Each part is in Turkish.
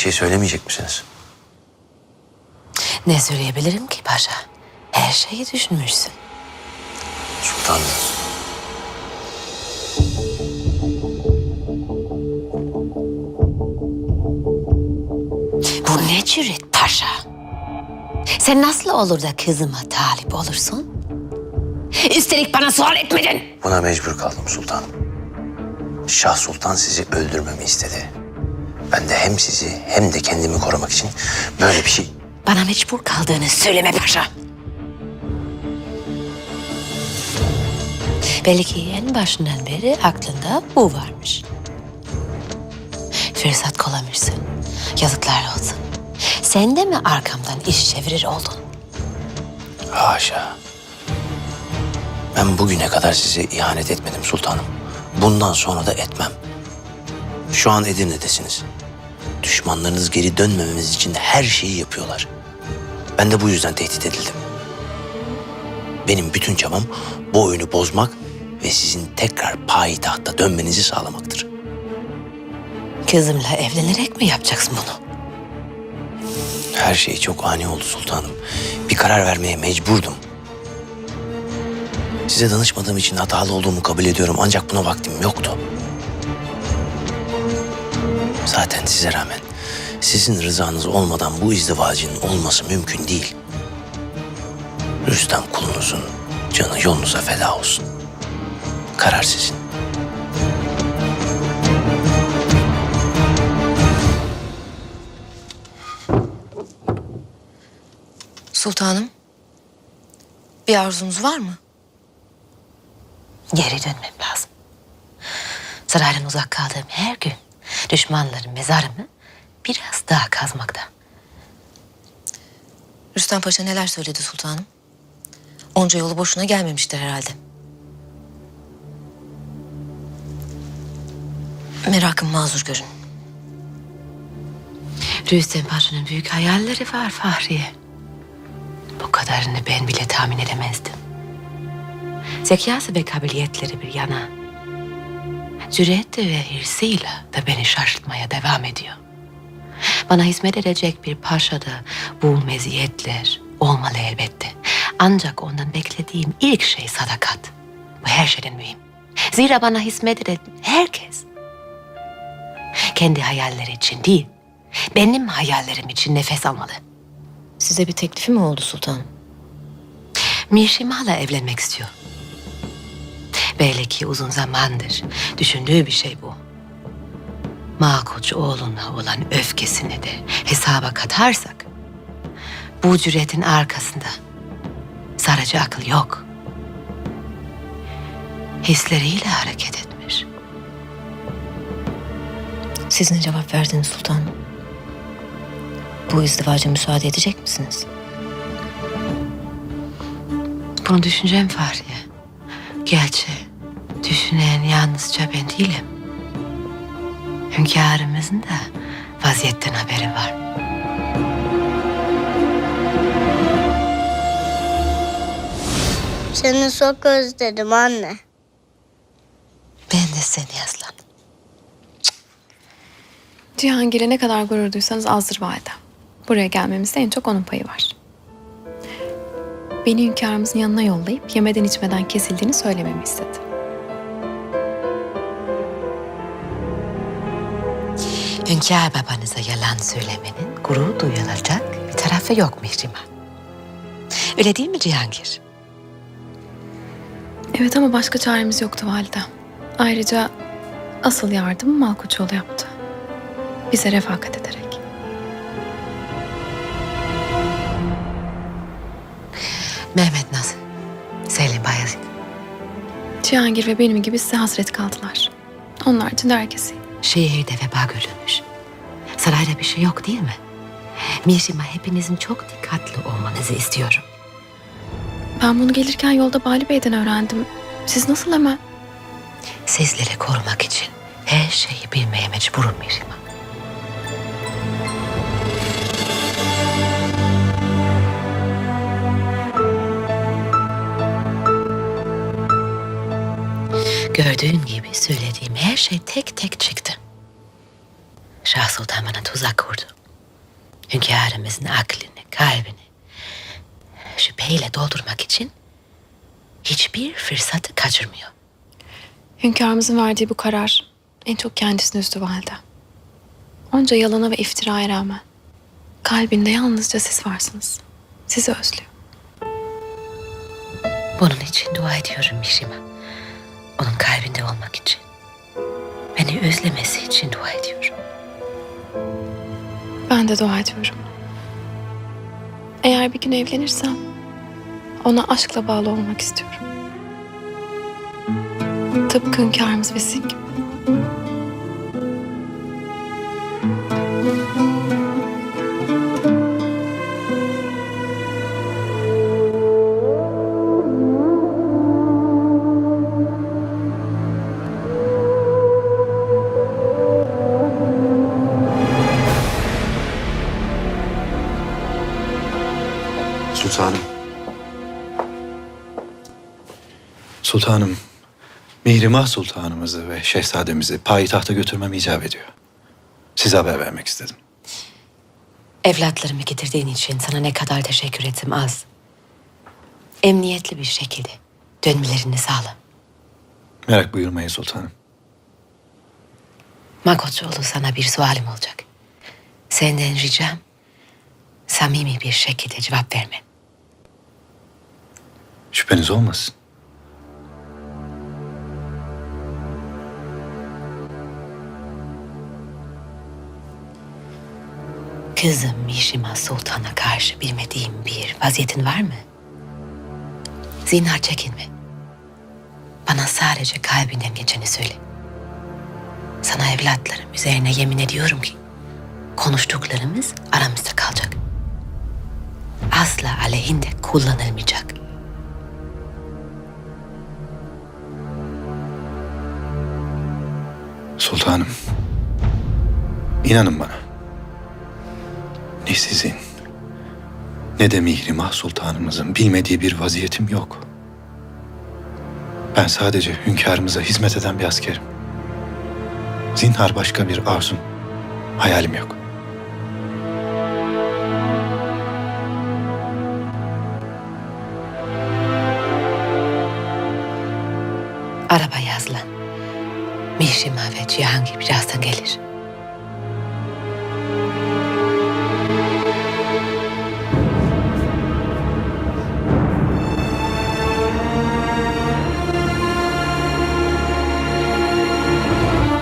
şey söylemeyecek misiniz? Ne söyleyebilirim ki paşa? Her şeyi düşünmüşsün. Sultanım. Bu ne cüret paşa? Sen nasıl olur da kızıma talip olursun? Üstelik bana sual etmedin. Buna mecbur kaldım sultanım. Şah Sultan sizi öldürmemi istedi. Ben de hem sizi hem de kendimi korumak için böyle bir şey... Bana mecbur kaldığını söyleme paşa. Belki en başından beri aklında bu varmış. Fırsat kollamışsın. Yazıklar olsun. Sen de mi arkamdan iş çevirir oldun? Haşa. Ben bugüne kadar size ihanet etmedim sultanım. Bundan sonra da etmem. Şu an Edirne'desiniz. Düşmanlarınız geri dönmememiz için her şeyi yapıyorlar. Ben de bu yüzden tehdit edildim. Benim bütün çabam bu oyunu bozmak ve sizin tekrar payitahta dönmenizi sağlamaktır. Kızımla evlenerek mi yapacaksın bunu? Her şey çok ani oldu sultanım. Bir karar vermeye mecburdum. Size danışmadığım için hatalı olduğumu kabul ediyorum ancak buna vaktim yoktu. Zaten size rağmen sizin rızanız olmadan bu izdivacın olması mümkün değil. Rüstem kulunuzun canı yolunuza feda olsun. Karar sizin. Sultanım. Bir arzunuz var mı? Geri dönmem lazım. Saraydan uzak kaldığım her gün düşmanların mezarımı biraz daha kazmakta. Rüstem Paşa neler söyledi sultanım? Onca yolu boşuna gelmemiştir herhalde. Merakım mazur görün. Rüstem Paşa'nın büyük hayalleri var Fahriye. Bu kadarını ben bile tahmin edemezdim. Zekası ve kabiliyetleri bir yana. Cüreti ve hırsıyla da beni şaşırtmaya devam ediyor. Bana hizmet edecek bir paşada bu meziyetler olmalı elbette. Ancak ondan beklediğim ilk şey sadakat. Bu her şeyden mühim. Zira bana hizmet eden herkes kendi hayalleri için değil, benim hayallerim için nefes almalı. Size bir teklifi mi oldu sultanım? Mişima'la evlenmek istiyor. Belli ki uzun zamandır düşündüğü bir şey bu. Makoç oğluna olan öfkesini de hesaba katarsak... ...bu cüretin arkasında sarıcı akıl yok. Hisleriyle hareket etmiş. Siz ne cevap verdiniz sultanım? Bu izdivaca müsaade edecek misiniz? Bunu düşüneceğim Fahriye. Gerçi düşünen yalnızca ben değilim. Hünkârımızın da vaziyetten haberi var. Seni çok özledim anne. Ben de seni aslanım. Cihangir'e ne kadar gurur duysanız azdır valide. Buraya gelmemizde en çok onun payı var. Beni hünkârımızın yanına yollayıp yemeden içmeden kesildiğini söylememi istedi. Hünkâr babanıza yalan söylemenin gurur duyulacak bir tarafı yok Mihrimah. Öyle değil mi Cihangir? Evet ama başka çaremiz yoktu valide. Ayrıca asıl yardımı Malkoçoğlu yaptı. Bize refakat ederek. Mehmet nasıl? Selim Bayezid. Cihangir ve benim gibi size hasret kaldılar. Onlar için de herkes iyi. Şehirde veba görülmüş. Sarayda bir şey yok değil mi? Mihrimah hepinizin çok dikkatli olmanızı istiyorum. Ben bunu gelirken yolda Bali Bey'den öğrendim. Siz nasıl hemen? Sizleri korumak için her şeyi bilmeye mecburum Mihrimah. Gördüğün gibi söylediğim her şey tek tek çıktı. Şah Sultan bana tuzak kurdu. Hünkârımızın aklını, kalbini şüpheyle doldurmak için hiçbir fırsatı kaçırmıyor. Hünkârımızın verdiği bu karar en çok kendisini üzdü valide. Onca yalana ve iftiraya rağmen kalbinde yalnızca siz varsınız. Sizi özlüyor. Bunun için dua ediyorum Mişima. Onun kalbinde olmak için. Beni özlemesi için dua ediyorum. Ben de dua ediyorum. Eğer bir gün evlenirsem ona aşkla bağlı olmak istiyorum. Tıpkı hünkârımız ve sizin gibi. Sultanım, Mihrimah Sultanımızı ve şehzademizi payitahta götürmem icap ediyor. Size haber vermek istedim. Evlatlarımı getirdiğin için sana ne kadar teşekkür ettim az. Emniyetli bir şekilde dönmelerini sağla. Merak buyurmayın sultanım. Makotoğlu sana bir sualim olacak. Senden ricam samimi bir şekilde cevap verme. Şüpheniz olmasın. Kızım Mişima Sultan'a karşı bilmediğim bir vaziyetin var mı? Zinhar çekinme. Bana sadece kalbinden geçeni söyle. Sana evlatlarım üzerine yemin ediyorum ki konuştuklarımız aramızda kalacak. Asla aleyhinde kullanılmayacak. Sultanım, inanın bana. Ne sizin, ne de Mihrimah Sultanımızın bilmediği bir vaziyetim yok. Ben sadece hünkârımıza hizmet eden bir askerim. Zinhar başka bir arzum, hayalim yok. Araba yazlan. Mişima ve Cihangir birazdan gelir.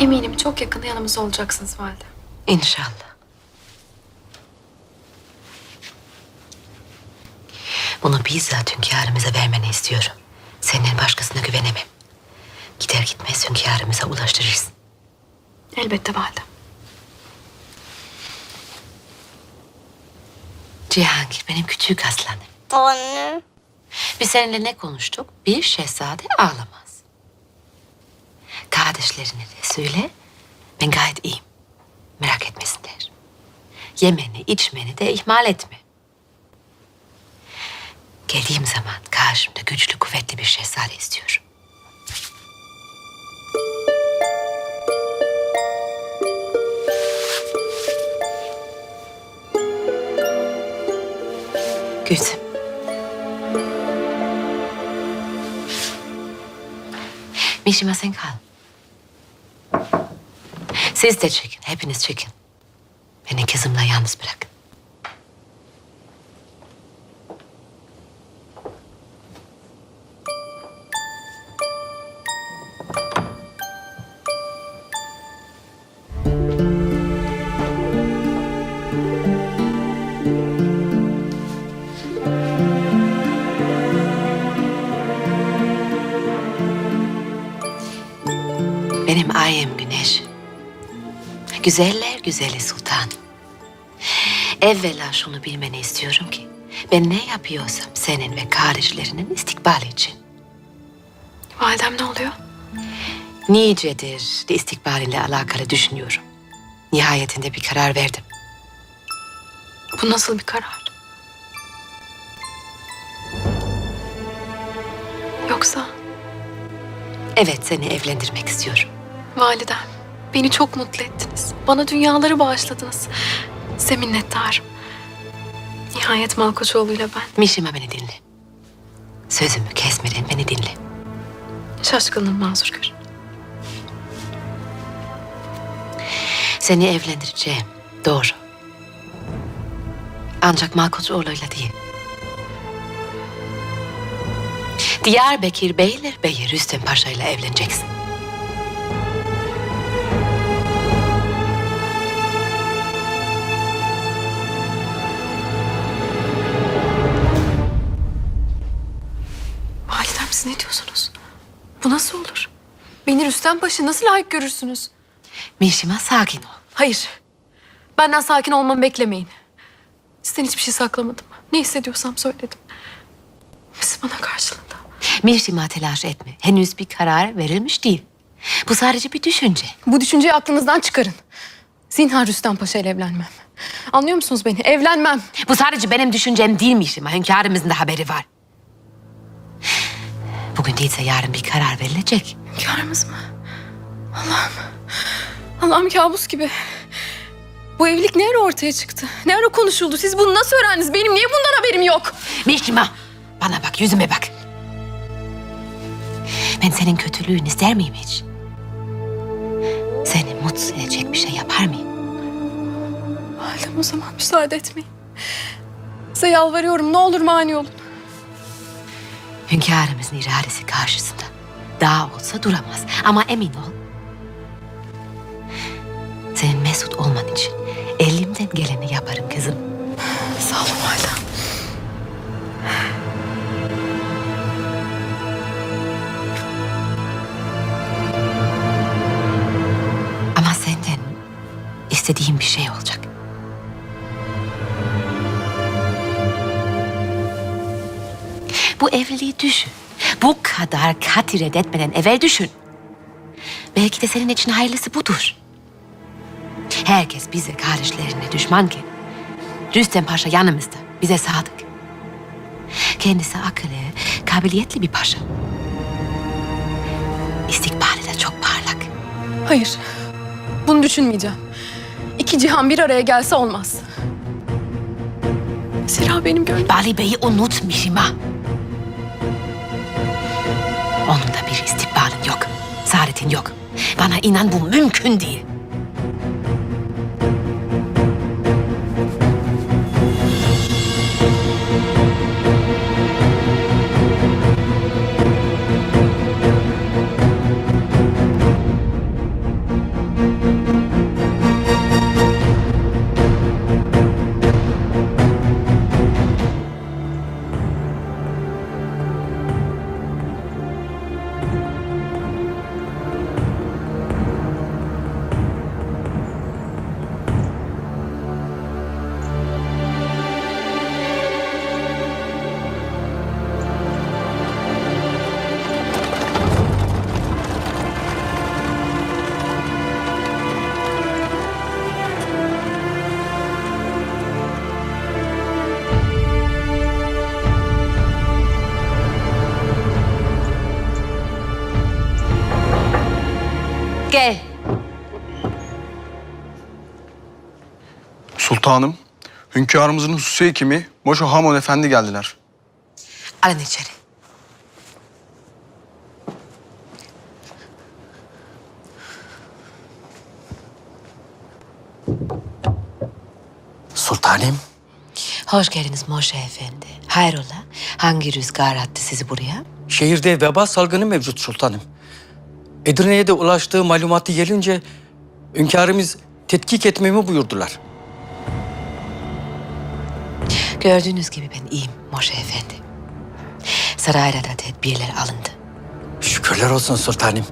Eminim çok yakında yanımızda olacaksınız valide. İnşallah. Bunu bizzat hünkârımıza vermeni istiyorum. Senden başkasına güvenemem. Gider gitmez hünkârımıza ulaştırırsın. Elbette valide. Cihangir benim küçük aslanım. Anne. Biz seninle ne konuştuk? Bir şehzade ağlamaz. Kardeşlerine de söyle. Ben gayet iyiyim. Merak etmesinler. Yemeni, içmeni de ihmal etme. Geldiğim zaman karşımda güçlü, kuvvetli bir şehzade istiyorum. Gülsüm. Mişima sen kal. Siz de çekin, hepiniz çekin. Beni kızımla yalnız bırakın. Benim ayım güneş. Güzeller güzeli sultan. Evvela şunu bilmeni istiyorum ki ben ne yapıyorsam senin ve kardeşlerinin istikbali için. Validem ne oluyor? Nicedir de istikbalinle alakalı düşünüyorum. Nihayetinde bir karar verdim. Bu nasıl bir karar? Yoksa Evet seni evlendirmek istiyorum. validem Beni çok mutlu ettiniz. Bana dünyaları bağışladınız. Size minnettarım. Nihayet Malkoçoğlu'yla ben. Mişima beni dinle. Sözümü kesmeden beni dinle. Şaşkınım mazur gör. Seni evlendireceğim. Doğru. Ancak Malkoçoğlu'yla değil. Diyarbakır Beylerbeyi Rüstem Paşa ile evleneceksin. Bu nasıl olur? Beni Rüstem Paşa nasıl layık görürsünüz? Mişima sakin ol. Hayır. Benden sakin olmamı beklemeyin. Sizden hiçbir şey saklamadım. Ne hissediyorsam söyledim. Siz bana karşılığında. Mişima telaş etme. Henüz bir karar verilmiş değil. Bu sadece bir düşünce. Bu düşünceyi aklınızdan çıkarın. Zinhar Rüstem Paşa ile evlenmem. Anlıyor musunuz beni? Evlenmem. Bu sadece benim düşüncem değil Mişima. Hünkârımızın da haberi var. Bugün değilse yarın bir karar verilecek. Hünkârımız mı? Allah'ım. Allah'ım kabus gibi. Bu evlilik ne ara ortaya çıktı? Ne ara konuşuldu? Siz bunu nasıl öğrendiniz? Benim niye bundan haberim yok? Mişima bana bak yüzüme bak. Ben senin kötülüğünü ister miyim hiç? Seni mutsuz edecek bir şey yapar mıyım? Validem o zaman müsaade etmeyin. Size yalvarıyorum ne olur mani olun. Hünkârımızın iradesi karşısında daha olsa duramaz. Ama emin ol. Senin mesut olman için elimden geleni yaparım kızım. Sağ olun validem. Ama senden istediğim bir şey olacak. Bu evliliği düşün. Bu kadar katı reddetmeden evvel düşün. Belki de senin için hayırlısı budur. Herkes bize kardeşlerine düşmanken Rüstem Paşa yanımızda, bize sadık. Kendisi akıllı, kabiliyetli bir paşa. İstikbali de çok parlak. Hayır. Bunu düşünmeyeceğim. İki cihan bir araya gelse olmaz. Zira benim gönlüm... Bali Bey'i unutmuşum ha. Yok. Bana inan bu mümkün değil. Gel. Sultanım, hünkârımızın hususi hekimi Moşo Hamon Efendi geldiler. Alın içeri. Sultanım. Hoş geldiniz Moşe Efendi. Hayrola? Hangi rüzgar attı sizi buraya? Şehirde veba salgını mevcut sultanım. Edirne'ye de ulaştığı malumatı gelince hünkârımız tetkik etmemi buyurdular. Gördüğünüz gibi ben iyiyim Moşe Efendi. Sarayda da tedbirler alındı. Şükürler olsun sultanım.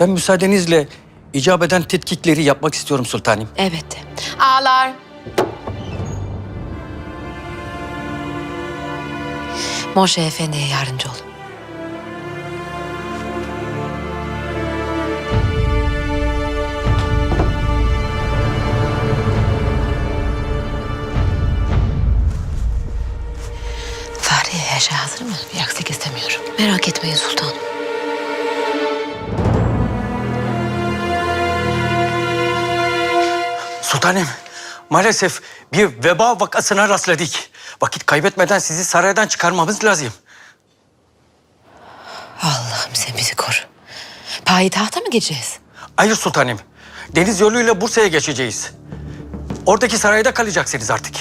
Ben müsaadenizle icap eden tetkikleri yapmak istiyorum sultanım. Evet. Ağlar. Moşe Efendi'ye yardımcı olun. Bir aksilik istemiyorum. Merak etmeyin sultanım. Sultanım, maalesef bir veba vakasına rastladık. Vakit kaybetmeden sizi saraydan çıkarmamız lazım. Allah'ım sen bizi koru. Payitahta mı gideceğiz? Hayır sultanım, deniz yoluyla Bursa'ya geçeceğiz. Oradaki sarayda kalacaksınız artık.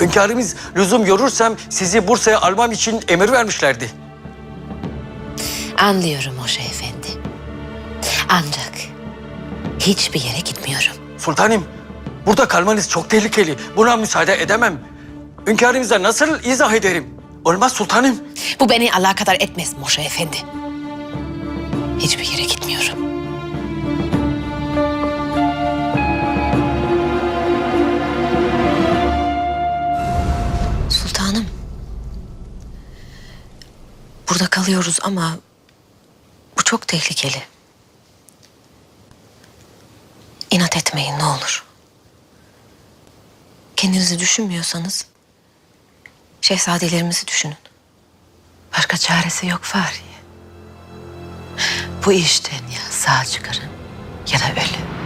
Hünkârımız lüzum yorursam sizi Bursa'ya almam için emir vermişlerdi. Anlıyorum Hoca Efendi. Ancak hiçbir yere gitmiyorum. Sultanım, burada kalmanız çok tehlikeli. Buna müsaade edemem. Hünkârımıza nasıl izah ederim? Olmaz sultanım. Bu beni alakadar etmez Moşe Efendi. Hiçbir yere gitmiyorum. Burada kalıyoruz ama bu çok tehlikeli. İnat etmeyin ne olur. Kendinizi düşünmüyorsanız şehzadelerimizi düşünün. Başka çaresi yok Fahriye. Bu işten ya sağ çıkarım ya da ölüm.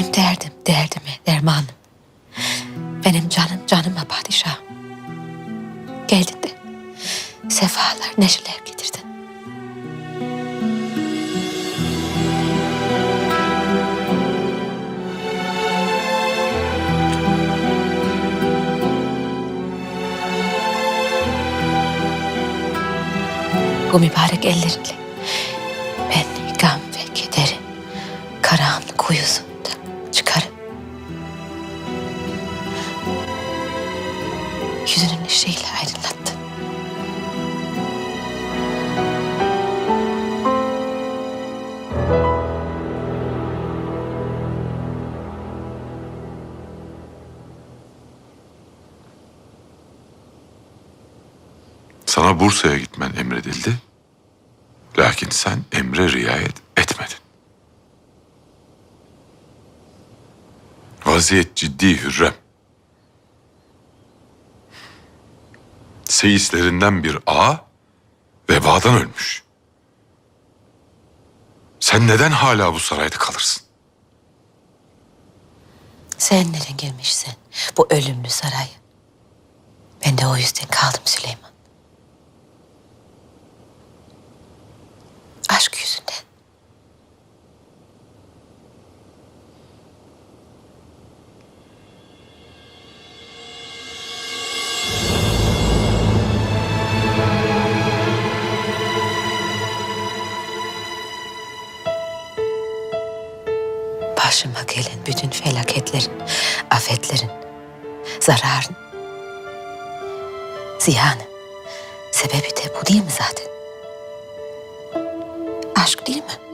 Benim derdim derdime dermanım. Benim canım canıma padişah. Geldin de sefalar, neşeler getirdin. Bu mübarek ellerinle yüzünün ışığıyla aydınlattın. Sana Bursa'ya gitmen emredildi. Lakin sen emre riayet etmedin. Vaziyet ciddi Hürrem. Seyislerinden bir ağa vebadan ölmüş. Sen neden hala bu sarayda kalırsın? Sen neden gelmişsin bu ölümlü saraya? Ben de o yüzden kaldım Süleyman. Aşk yüzünden. Başıma gelen bütün felaketlerin, afetlerin, zararın, ziyanın sebebi de bu değil mi zaten? Aşk değil mi?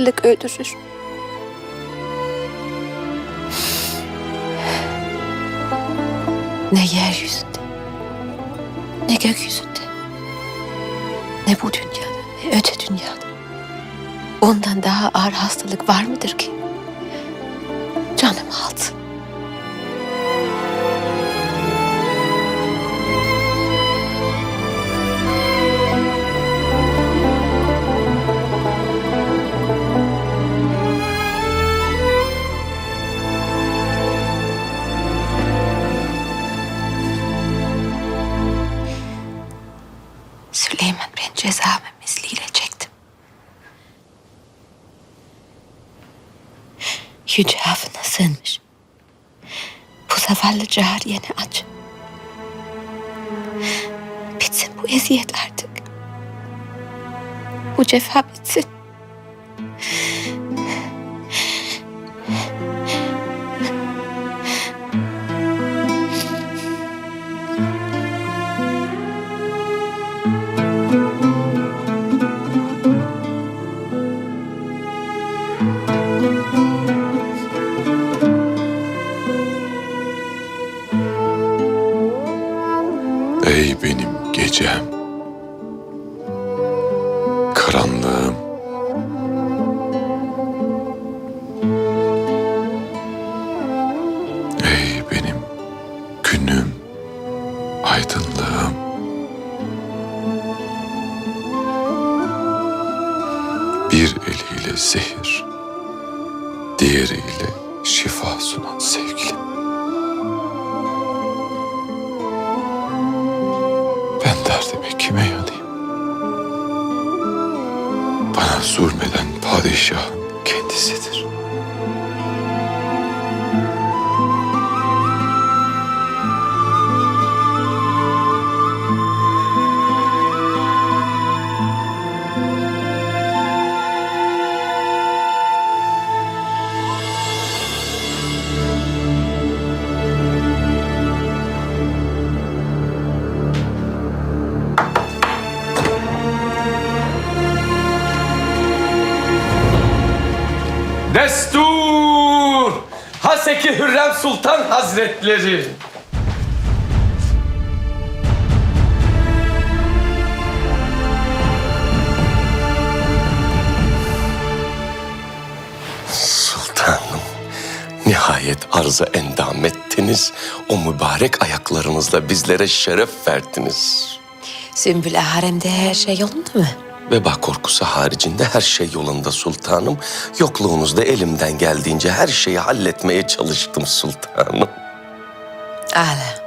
Ayrılık öldürür. Ne yeryüzünde, ne gökyüzünde, ne bu dünyada, ne öte dünyada. Ondan daha ağır hastalık var mıdır ki? Bu zavallı cariyeni aç. Bitsin bu eziyet artık. Bu cefa bitsin. Kime yanayım? Bana zulmeden padişahın kendisidir. Sultan Hazretleri. Sultanım, nihayet arza endam ettiniz. O mübarek ayaklarınızla bizlere şeref verdiniz. Sümbül haremde her şey yolunda mı? Veba korkusu haricinde her şey yolunda sultanım. Yokluğunuzda elimden geldiğince her şeyi halletmeye çalıştım sultanım. Ala.